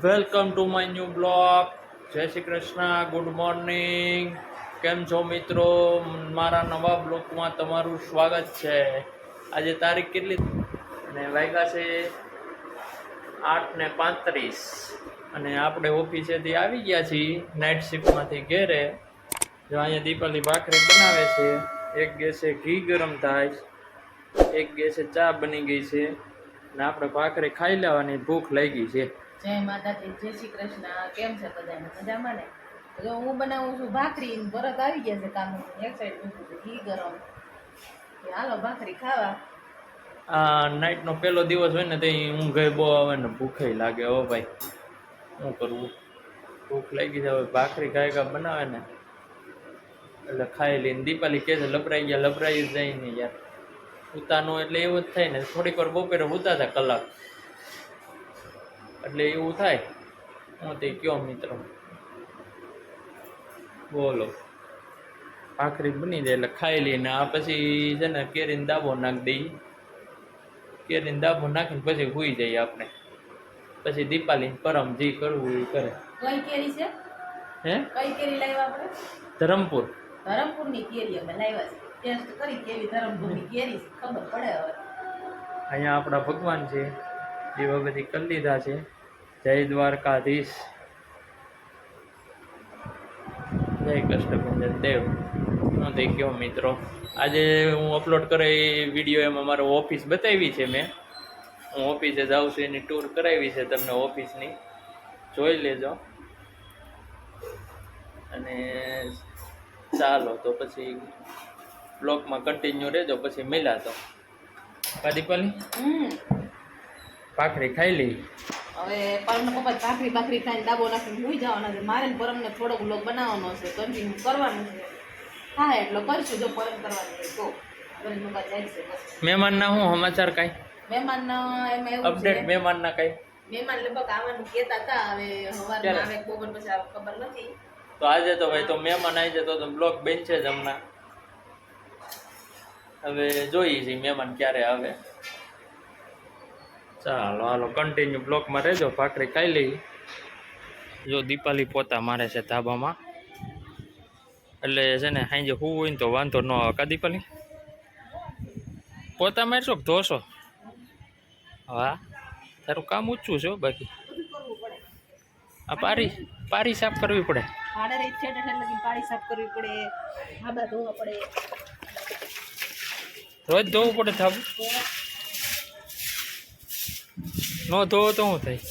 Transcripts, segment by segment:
Welcome to my new blog Jai Shri Krishna. Good morning કેમ છો મિત્રો? મારા નવા બ્લોગમાં તમારું સ્વાગત છે. આજે તારીખ કેટલી? અને વાગ્યા છે આઠ ને પાંત્રીસ. અને આપણે ઓફિસેથી આવી ગયા છીએ નાઇટ શિફ્ટમાંથી ઘેરે. જો અહીંયા દીપાલી ભાખરી બનાવે છે. એક ગેસે ઘી ગરમ થાય. એક ગેસે ચા બની ગઈ છે. ને આપણે ભાખરી ખાઈ લેવાની ભૂખ લાગી છે. જય માતાજી, જય શ્રી કૃષ્ણ. કેમ છે બધાને? મજામાં ને? જો હું બનાવું છું ભાખરી પરત આવી ગયા છે કામ એક સાઈડ મૂકું છું ઘી ગરમ. હાલો ભાખરી ખાવા. આ નાઇટનો પહેલો દિવસ હોય ને તે ઊંઘે બહુ આવે ને ભૂખે લાગે. હો ભાઈ, શું કરવું? ભૂખ લાગી જાય ભાખરી ગાય ગા બનાવે ને? એટલે ખાઈ લઈને દીપાલી કહે છે લબરાઈ ગયા લબરાઈ જાય ને યાર. ઉતાનું એટલે એવું જ થાય ને, થોડીક વાર બપોરે ઉતા હતા કલાક. એટલે એવું થાય? હું તે કયો મિત્રો? બોલો. ભાખરી બની જાય એટલે ખાઈ લઈને આ પછી છે ને કેરીને દાબો નાખી દઈએ. કેરીને દાબો નાખીને પછી સૂઈ જઈએ આપણે. પછી દીપાલી પરમ જે કરવું એ કરે. કઈ કેરી છે? હે? કઈ કેરી લાવ્યા આપણે? ધરમપુર. ધરમપુરની કેરી અમે લાવ્યા છે. ટેસ્ટ કરી કેવી ધરમપુરની કેરી ખબર પડે હવે. અહીંયા આપણા ભગવાન છે. એ બધી કરી છે. જય દ્વારકાધીશ. જય કૃષ્ણ દેવ. તે કયો મિત્રો. આજે હું અપલોડ કરે એ વીડિયો એમાં મારો ઓફિસ બતાવી છે મેં. હું ઓફિસે જાઉં છું એની ટૂર કરાવી છે તમને ઓફિસની જોઈ લેજો. અને ચાલો તો પછી બ્લોકમાં કન્ટિન્યુ રહેજો પછી મિલાતો પાદીપાલી હમ. ભાખરી ખાઈ લઈ હવે પરમ પપ્પા ભાખરી ભાખરી ખાઈને દાબો નાખીને હોઈ જવાના છે. મારે પરમને થોડોક બ્લોગ બનાવવાનો છે. કન્ટિન્યુ કરવાનું છે. હા એટલો કરશું જો પરમ કરવાનું છે. તો મહેમાનના શું સમાચાર કાંઈ? મહેમાન એમાં એવું અપડેટ મહેમાનના કાંઈ? મહેમાન લગભગ આવવાનું કહેતા હતા. હવે સવારમાં આવે બપોર પછી ખબર નથી. તો આજે તો ભાઈ તો મહેમાન આવી જતો તો બ્લોક બેન છે જ હમણાં. હવે જોઈએ છીએ મહેમાન ક્યારે આવે. ચાલો હાલો કન્ટિન્યુ બ્લોકમાં રહેજો ભાખરી ખાઈ લઈ જો દીપાલી પોતા મારે છે ધાબામાં. એટલે છે ને સાંજે હું હોય ને તો વાંધો ન આવે કા દીપાલી? પોતા મારશો કે ધોશો? હા તારું કામ ઊંચું છે બાકી. આ પારી પારી સાફ કરવી પડે. પાણી સાફ કરવી પડે ધોવા પડે. રોજ ધોવું પડે થાબુ ન ધોવો તો શું થાય.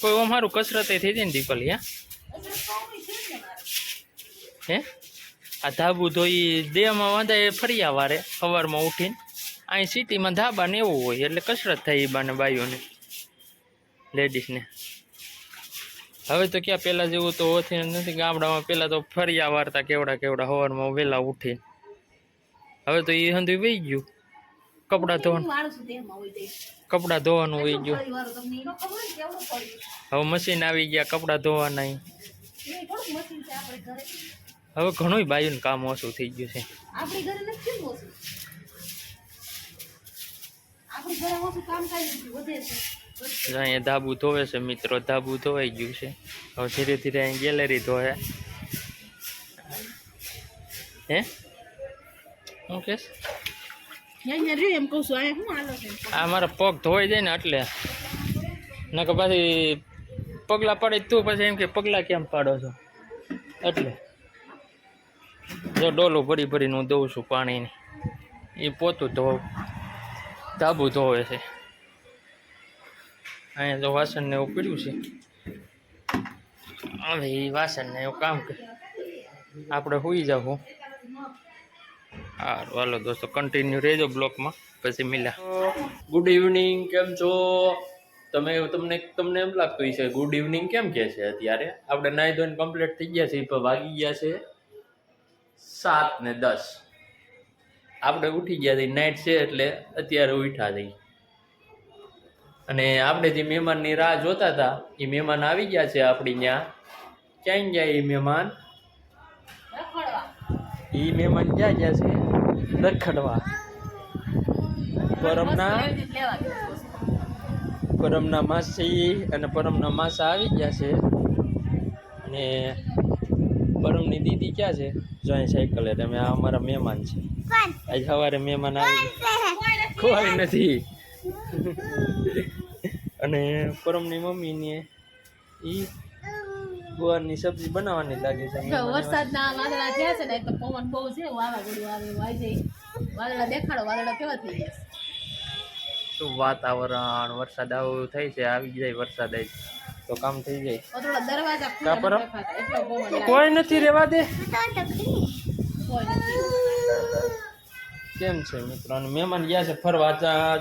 કોઈ આમ સારું કસરત થઈ જાય ને દીપલી હા? હે? આ ધાબુ ધોઈ દેહમાં વાંધા એ ફર્યા વારે સવારમાં ઉઠીને. અહીં સિટીમાં ધાબા ને એવું હોય એટલે કસરત થાય એ બાને બાઈઓને લેડીઝને. હવે તો ક્યાં પહેલાં જેવું તો ઓછી નથી ગામડામાં પહેલાં તો ફર્યા વારતા કેવડા કેવડા સવારમાં વહેલા ઉઠીને. હવે તો એ હંધી વહી ગયું. કપડાં ધોવાનું. કપડાં ધોવાનું વહી ગયું. હવે મશીન આવી ગયા કપડાં ધોવાના હવે ઘણું બાયુનું કામ ઓછું થઈ ગયું છે. અહીંયા ધાબુ ધોવે છે મિત્રો ધાબુ ધોવાઈ ગયું છે. હવે ધીરે ધીરે અહીં ગેલેરી ધોવે. હે? શું કેસ એમ કહું છું અહીંયા શું હાલો આ મારા પગ ધોવાઈ જાય ને એટલે. નકર પાછી પગલાં પડે તું પછી એમ કે પગલાં કેમ પાડો છો? એટલે. જો ડોલું ભરી ભરીને હું દઉં છું પાણીની. એ પોતું ધોવ ધાબુ ધોવે છે. અહીંયા તો વાસણને એવું પીડ્યું છે. હવે એ વાસણને એવું કામ કરે. આપણે સુઈ જાવ સારું હાલો દોસ્તો કન્ટિન્યુ રહેજો બ્લોકમાં, પછી મિલ્યા ગુડ ઇવનિંગ કેમ છો? તમે, તમને તમને એમ લાગતું છે ગુડ ઇવનિંગ કેમ કે છે અત્યારે? આપણે નાહી ધોઈને કમ્પ્લીટ થઈ ગયા છે વાગી ગયા છે સાત ને દસ. આપણે ઉઠી ગયા છીએ નાઇટ છે એટલે અત્યારે ઉઠ્યા થઈ અને આપણે જે મહેમાનની રાહ જોતા હતા, એ મહેમાન આવી ગયા છે આપણી ત્યાં. ક્યાં ગયા એ મહેમાન? એ મહેમાન ક્યાં ગયા છે રખડવા પરમના. પરમના માસી અને પરમના માસા આવી ગયા છે. અને પરમની દીદી ક્યાં છે? જો સાયકલે તમે આ અમારા મહેમાન છે. આજ સવારે મહેમાન આવી. કોઈ નથી. અને પરમની મમ્મીને ઈ ગુવારની સબ્જી બનાવવાની લાગે છે જો વરસાદના વાદળા થયા છે ને તો પવન બહુ છે વાવાઝોડું આવે વાઈ જાય વાદળા દેખાડો વાદળા કેવા થઈ ગયા શું વાતાવરણ વરસાદ આવું થાય છે? આવી જાય વરસાદ આવી તો કામ થઈ જાય. દરવાજા કા ખુલ્લા પરમ? નથી રખાતા, એટલો પવન લાગે. કોઈ નથી રેવા દે. કેમ છે મિત્રો? અને મહેમાન ગયા છે ફરવા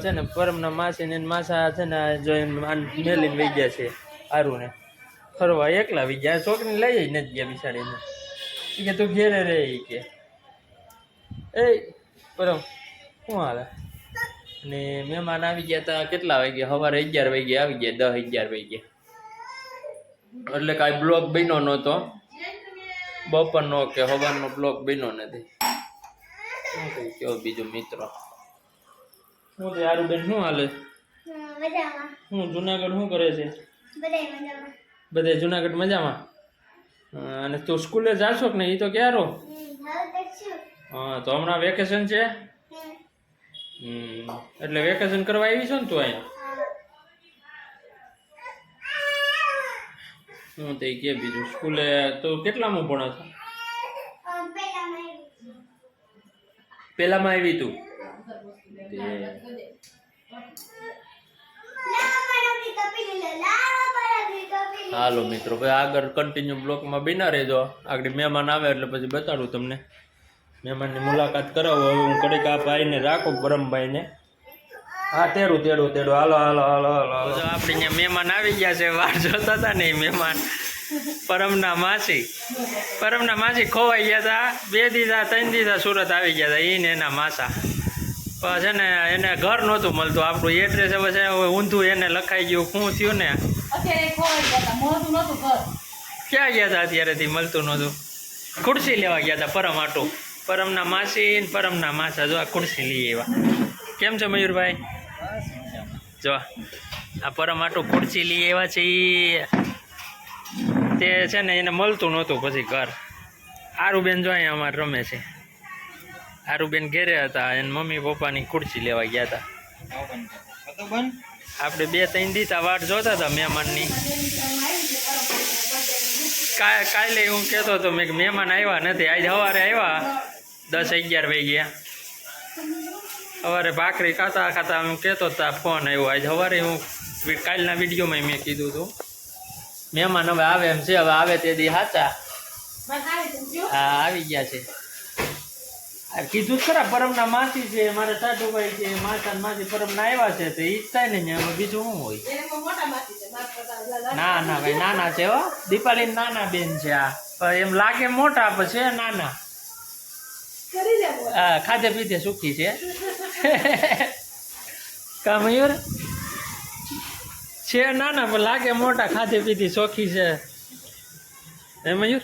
છે ને પરમના માસી ને માસા છે ને જો મેલીને વહી ગયા છે હારું ને ફરવા એકલા વી ગયા છોકરીને લઈ જ નથી ગયા બિસાડીને ઈ કે તું ઘેરે રે કે. એ પરમ શું હાલે? અને મહેમાન આવી ગયા હતા કેટલા વાગ્યા? સવારે અગિયાર વાગે આવી ગયા દસ અગિયાર વાગે એટલે કાંઈ બ્લોક બન્યો નહોતો. બપોરનો કે સવારનો બ્લોક બન્યો નથી. શું કઈ કયો બીજો મિત્ર? શું છે હારું બેન શું હાલે? શું જુનાગઢ શું કરે છે? બધા મજામાં. બધે જુનાગઢ મજામાં? અને તું સ્કૂલે જાશો કે નહીં? એ તો ક્યારો હા, તો હમણાં વેકેશન છે? એટલે વેકેશન કરવા આવી છો ને તું અહીંયા? શું તે કે બીજું, સ્કૂલે તો કેટલામાં ભણો છો? પહેલામાં આવી તું તે લાવો પણ આપણી કપીલી લો, લાવો પણ આપણી કપીલી. હાલો મિત્રો ભાઈ આગળ કન્ટિન્યુ બ્લોકમાં બિના રહેજો. આગળ મહેમાન આવે એટલે પછી બતાડું તમને. મહેમાનની મુલાકાત કરાવો. હવે હું કડીક આ ભાઈને રાખું પરમભાઈને હા, તેડું તેડું તેડું. હાલો હાલો હાલો હાલો આપણે અહીંયા મહેમાન આવી ગયા છે. વાર જોતા હતા ને મહેમાન. પરમના માસી. પરમના માસી ખોવાઈ ગયા હતા. બે દીધા, ત્રણ દીધા, સુરત આવી ગયા હતા. એને એના માસા. છે ને એને ઘર નહોતું મળતું. આપણું એડ્રેસ હવે છે હવે ઊંધું એને લખાઈ ગયું. શું થયું ને? અત્યારે ખોવાઈ ગયા હતા, મોઢું નહોતું ઘર. ક્યાં ગયા હતા અત્યારેથી મળતું નહોતું. ખુરશી લેવા ગયા હતા પરમ આટો. પરમના માસી ને પરમના માસા. જો આ ખુરશી લઈ એવા કેમ છો મયુરભાઈ? જો આ પરમ આટો ખુરશી લઈ એવા છે ઈ. તે છે ને એને મળતું નહોતું પછી ઘર. આરુબેન જો અહીંયા અમારે રમે છે. આરુબેન ઘેરે હતા એને મમ્મી પપ્પાની ખુરશી લેવા ગયા હતા આપણે બે ત્રણ દીતા વાટ જોતા હતા મહેમાનની. કાલે હું કહેતો હતો મેં મહેમાન આવ્યા નથી આજ સવારે આવ્યા. દસ અગિયાર વાગ્યા. સવારે ભાખરી ખાતા ખાતા હું કહેતો હતા ફોન આવ્યો આજ સવારે હું કાલના વિડીયોમાં મેં કીધું હતું. મહેમાન હવે આવે એમ છે હવે આવે તે દી સાચા? હા આવી ગયા છે. કીધું ખરા પરમના માસી છે મારા સાટુભાઈ છે માતા માસી પરમના આવ્યા છે તો ઈ જ થાય ને ત્યાં બીજું શું હોય? ના ના ભાઈ નાના છે હો. દીપાલી નાના બેન છે આ. એમ લાગે મોટા પણ છે નાના. હા ખાધે પીધે સુખી છે. કા મયુર છે નાના પણ લાગે મોટા ખાધે પીધી સોખી છે. એ મયુર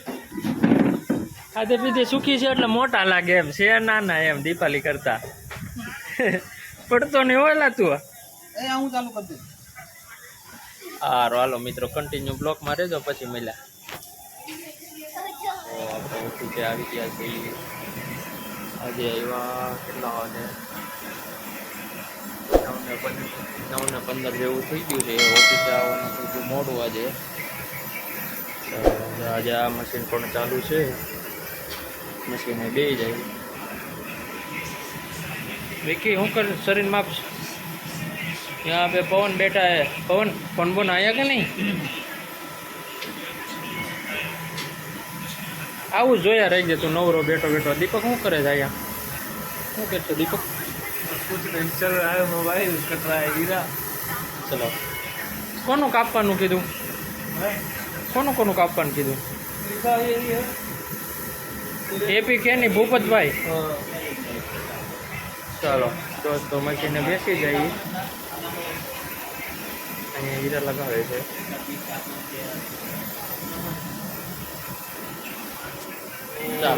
ખાધે પીધે સુખી છે એટલે મોટા લાગે એમ છે નાના એમ દીપાલી કરતા. પડતો નહીં હોય તું. હારો હાલો મિત્રો કન્ટિન્યુ બ્લોકમાં રહેજો પછી મળ્યા. તો આપણે આવી ગયા છીએ. આજે આવ્યા કેટલા વાગે? નવને નવને પંદર જેવું થઈ ગયું છે. ઓફિસે આવવાનું થોડું મોડું આજે. આજે આ મશીન પણ ચાલુ છે. મશીને બે જાય વિકી શું કર શરીર માપ यहाँ पे पवन बैठा है पवन कौन बोन आया कि नहीं આવું જોયા રહી ગયા તું નવરો બેઠો બેઠો દીપક શું કરે છે અહીંયા શું કરશો દીપક चल रहा है मोबाइल कट रहा है हीरा ચલો કોનું કાપવાનું કીધું કોનું કોનું કાપવાનું કીધું એપી કે કેની ભૂપતભાઈ? ચાલો દોસ્તો મશીને બેસી જઈએ અહીંયા હીરા લગાવે છે.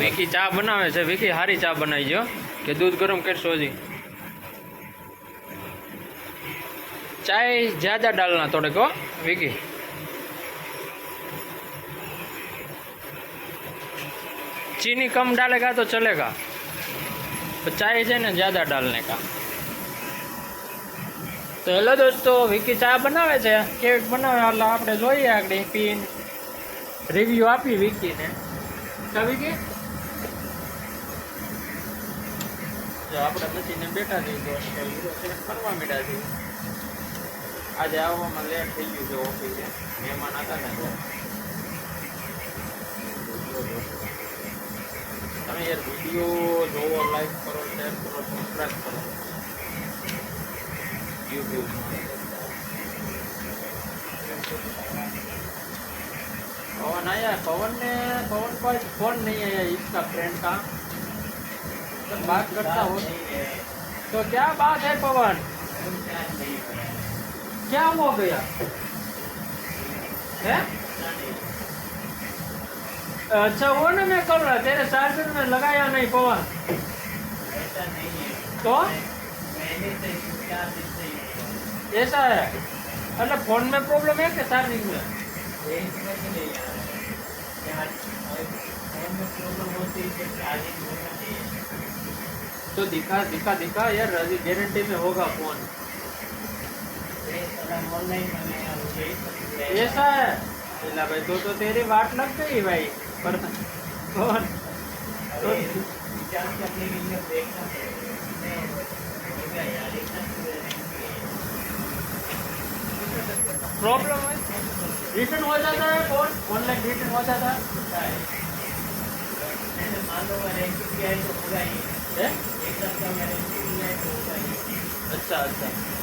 વિકી ચા બનાવે છે. વિકી સારી ચા બનાવી જો કે દૂધ ગરમ કરશો હજી? ચાય જ્યાદા ડાલના થોડેક હો વિકી. चीनी कम डालेगा तो चलेगा पर चाय છે ને ज़्यादा डालने का તો હેલો દોસ્તો વિકી ચા બનાવે છે કેક બનાવે એટલે આપણે જોઈએ આગળ પીને રિવ્યુ આપી વિકીને કા વિકી જો આપણે બચીને બેઠા થઈ તો હીરો સેટ કરવા માંડ્યા છીએ આજે આવવામાં લેટ થઈ ગયું છે ઓફિસે મહેમાન હતા ને તમે યાર વિડીયો જોવો લાઈક કરો શેર કરો સબસ્ક્રાઈબ કરો યુટ્યુબમાં पवन आया पवन ने पवन को आज फोन नहीं आया इसका फ्रेंड का तो बात करता हो तो क्या बात है पवन क्या हो गया है अच्छा वो ना मैं कर रहा तेरे चार्जर में लगाया नहीं पवन। तो? ऐसा है? मतलब फ़ोन में प्रॉब्लम है कि चार्जिंग में तो दिखा दिखा दिखा यार गारंटी में होगा फ़ोन। ऐसा है? भाई तो तो तेरी बात लग गई भाई। और प्रॉब्लम है। रिटर्न हो जाता है फ़ोन ऑनलाइन रिटर्न हो जाता है। मान लो अरेंज एक सप्ताह अच्छा अच्छा।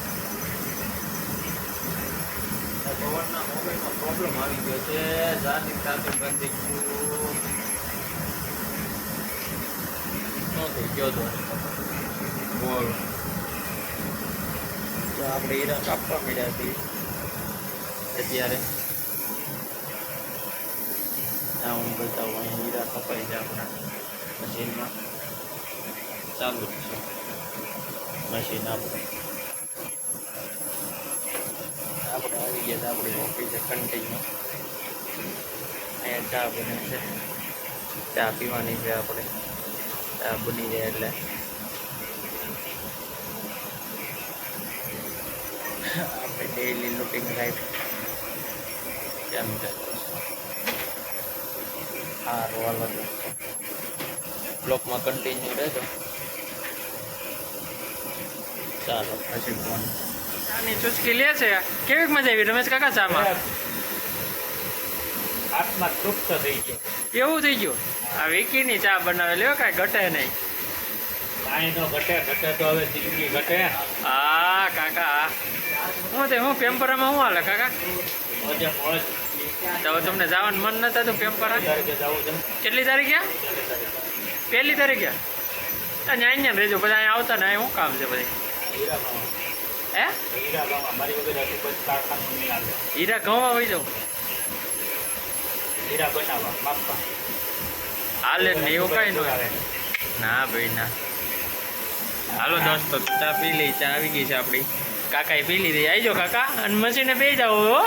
ભવનના મોબાઈલમાં પ્રોબ્લેમ આવી ગયો છે. ચાર્જિંગ ચાર્જિંગ બંધ થઈ ગયું તો બોલ. તો આપણે હીરા કાપવા મળ્યા છીએ અત્યારે. હું બતાવું, અહીં હીરા કપાઈ છે આપણા મશીનમાં. ચાલુ જ છે. મશીન આપણે આપણે આવી ગયા હતા આપણે ઓફિસે કન્ટિન્યુ અહીંયા ચા બને છે. ચા પીવાની છે આપણે. ચા બની જાય એટલે. આપણે ડેઈલી લૂટિંગ લાઈફ કેમ છે? હા રોવાલો બ્લોકમાં કન્ટિન્યુ રહેજો. ચાલો, પછી ફોન ચાની ચુસ્કી લે છે. કેવી મજા આવી? રમેશ કાકા ચામાં આત્મા તૃપ્ત થઈ ગયો. એવું થઈ ગયું? આ વિકીની ચા બનાવેલી હોય કાંઈ ઘટે નહીં. કાંઈ ઘટે ઘટે તો હવે જિંદગી ઘટે. હા કાકા. હું તે હું પેમ્પરામાં શું હાલે કાકા? તો તમને જવાનું મન નતું તો પેમ્પરા? કેટલી તારીખે પહેલી તારીખે. અહીંયા અહીંયા રહેજો બધા અહીંયા આવતા ને અહીંયા શું કામ છે હીરામાં. હે? હીરા ઘઉંમાં હોઈ જાઉં હીરા બનાવવા માપવા હાલે ને એવું કઈ નો ના ભાઈ ના. હાલો દોસ્તો ચા પી લઈ ચા આવી ગઈ છે આપણી. કાકાએ પી લીધી. જાઓ કાકા અને મશીને બે જાઓ હો.